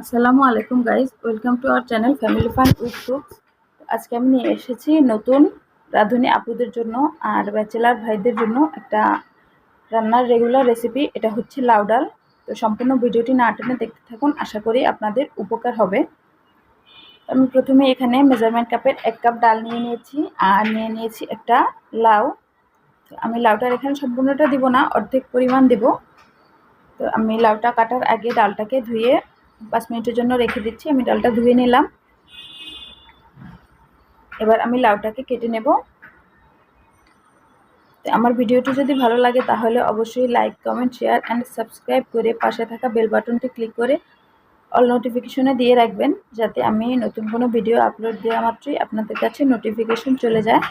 আসসালামু আলাইকুম guys welcome to our channel family fun with cooks আজকে আমি নিয়ে এসেছি নতুন রাঁধুনি আপুদের জন্য আর ব্যাচেলার ভাইদের জন্য একটা রান্নার রেগুলার রেসিপি এটা হচ্ছে লাউ ডাল। তো সম্পূর্ণ ভিডিওটি না টেনে দেখতে থাকুন। আশা করি আপনাদের উপকার হবে। আমি প্রথমে এখানে মেজারমেন্ট কাপের এক কাপ ডাল নিয়ে নিয়েছি আর নিয়ে নিয়েছি একটা লাউ। তো আমি লাউটার এখানে সম্পূর্ণটা দিব না, অর্ধেক পরিমাণ দেব। তো আমি লাউটা কাটার আগে ডালটাকে ধুয়ে পাঁচ মিনিটের জন্য রেখে দিচ্ছি, আমি ডালটা ধুয়ে নিলাম। এবার আমি লাউটাকে কেটে নেব। আমার ভিডিওটি যদি ভালো লাগে, তাহলে অবশ্যই like, comment, share and subscribe করে পাশে থাকা বেল বাটনটি ক্লিক করে অল নোটিফিকেশনে দিয়ে রাখবেন, যাতে আমি নতুন কোনো ভিডিও আপলোড দেওয়া মাত্রই আপনাদের কাছে নোটিফিকেশন চলে যায়।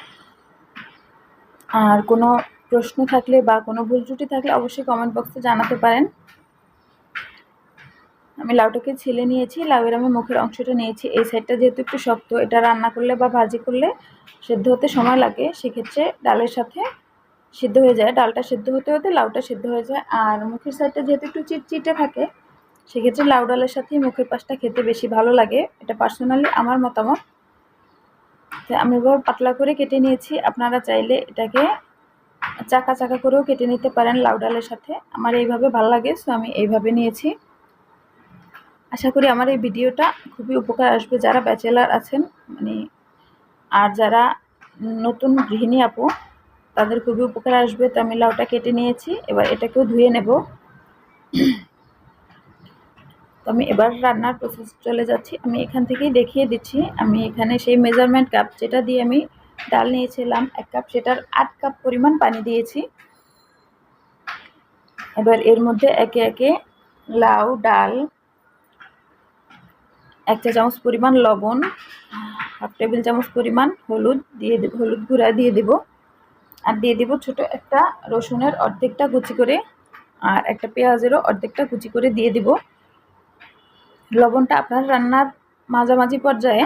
আর কোনো প্রশ্ন থাকলে বা কোনো ভুল ত্রুটি থাকলে অবশ্যই কমেন্ট বক্সে জানাতে পারেন। আমি লাউটাকে ছিলে নিয়েছি, লাউয়ের আমি মুখের অংশটা নিয়েছি। এই সাইডটা যেহেতু একটু শক্ত, এটা রান্না করলে বা ভাজি করলে সেদ্ধ হতে সময় লাগে, সেক্ষেত্রে ডালের সাথে সিদ্ধ হয়ে যায়। ডালটা সেদ্ধ হতে হতে লাউটা সেদ্ধ হয়ে যায়। আর মুখের সাইডটা যেহেতু একটু চিটচিটে থাকে, সেক্ষেত্রে লাউ ডালের সাথে মুখের পাশটা খেতে বেশি ভালো লাগে। এটা পার্সোনালি আমার মতামত। তো আমি এবার পাতলা করে কেটে নিয়েছি। আপনারা চাইলে এটাকে চাকা চাকা করেও কেটে নিতে পারেন লাউ ডালের সাথে। আমার এইভাবে ভালো লাগে সো আমি এইভাবে নিয়েছি। আশা করি আমার এই ভিডিওটা খুবই উপকার আসবে যারা ব্যাচেলার আছেন মানে আর যারা নতুন গৃহিণী আপু, তাদের খুবই উপকার আসবে। তো আমি লাউটা কেটে নিয়েছি, এবার এটাকেও ধুয়ে নেব। তো আমি এবার রান্নার প্রসেস চলে যাচ্ছি। আমি এখান থেকেই দেখিয়ে দিচ্ছি। আমি এখানে সেই মেজারমেন্ট কাপ যেটা দিয়ে আমি ডাল নিয়েছিলাম, এক কাপ সেটার আট কাপ পরিমাণ পানি দিয়েছি। এবার এর মধ্যে একে একে লাউ, ডাল এক চা চামচ পরিমাণ লবণ, হাফ টেবিল চামচ পরিমাণ হলুদ দিয়ে দেব, হলুদ গুঁড়া দিয়ে দেব। আর দিয়ে দেব ছোট একটা রসুনের অর্ধেকটা কুচি করে, আর একটা পেঁয়াজেরও অর্ধেকটা কুচি করে দিয়ে দিব। লবণটা আপনার রান্নার মাঝামাঝি পর্যায়ে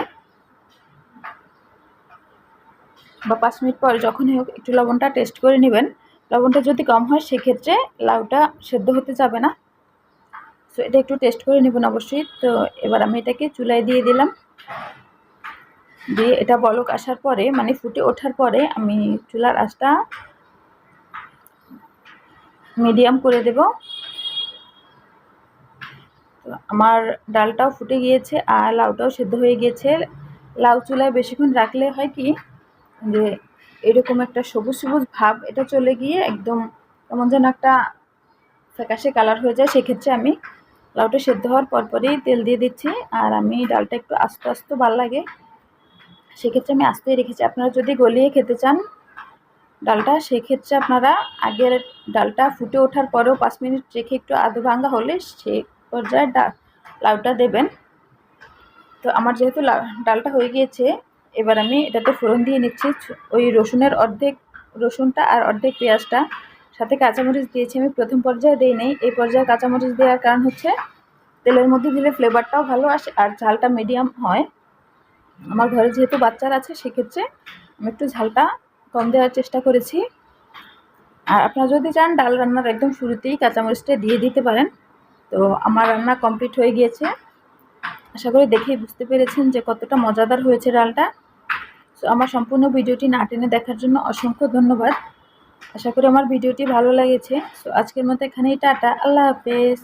বা পাঁচ মিনিট পর যখনই হোক একটু লবণটা টেস্ট করে নেবেন। লবণটা যদি কম হয়, সেক্ষেত্রে লাউটা সেদ্ধ হতে যাবে না। সো এটা একটু টেস্ট করে নেবেন অবশ্যই। তো এবার আমি এটাকে চুলায় দিয়ে দিলাম। দিয়ে এটা বলক আসার পরে মানে ফুটে ওঠার পরে আমি চুলার আঁচটা মিডিয়াম করে দেব। আমার ডালটাও ফুটে গিয়েছে আর লাউটাও সেদ্ধ হয়ে গিয়েছে। লাউ চুলায় বেশিক্ষণ রাখলে হয় কি, যে এরকম একটা সবুজ সবুজ ভাব, এটা চলে গিয়ে একদম কেমন যেন একটা ফ্যাকাশে কালার হয়ে যায়। সেক্ষেত্রে আমি লাউটা সেদ্ধ হওয়ার পরপরই তেল দিয়ে দিচ্ছি, আর আমি ডালটা একটু আস্তে আস্তে ভালো লাগে। সেক্ষেত্রে আমি আস্তেই রেখেছি। আপনারা যদি গলিয়ে খেতে চান ডালটা, সেক্ষেত্রে আপনারা আগের ডালটা ফুটে ওঠার পরেও পাঁচ মিনিট রেখে একটু আধ ভাঙ্গা হলে সে পর্যায়ে লাউটা দেবেন। তো আমার যেহেতু ডালটা হয়ে গিয়েছে, এবার আমি এটাতে ফোড়ন দিয়ে নিচ্ছি। ওই রসুনের অর্ধেক, রসুনটা আর অর্ধেক পেঁয়াজটা। সাথে কাঁচামরিচ দিয়েছি, আমি প্রথম পর্যায়ে দিই নেই, এই পর্যায়ে কাঁচামরিচ দেওয়ার কারণ হচ্ছে তেলের মধ্যে দিলে ফ্লেভারটাও ভালো আসে আর ঝালটা মিডিয়াম হয়। আমার ঘরে যেহেতু বাচ্চারা আছে, সেক্ষেত্রে আমি একটু ঝালটা কম দেওয়ার চেষ্টা করেছি। আর আপনারা যদি চান, ডাল রান্নার একদম শুরুতেই কাঁচামরিচটা দিয়ে দিতে পারেন। তো আমার রান্না কমপ্লিট হয়ে গিয়েছে। আশা করি দেখেই বুঝতে পেরেছেন যে কতটা মজাদার হয়েছে ডালটা। তো আমার সম্পূর্ণ ভিডিওটি না টেনে দেখার জন্য অসংখ্য ধন্যবাদ। আশা করি আমার ভিডিওটি ভালো লেগেছে। সো আজকের মতো এখানেই টাটা। আল্লাহ হাফেজ।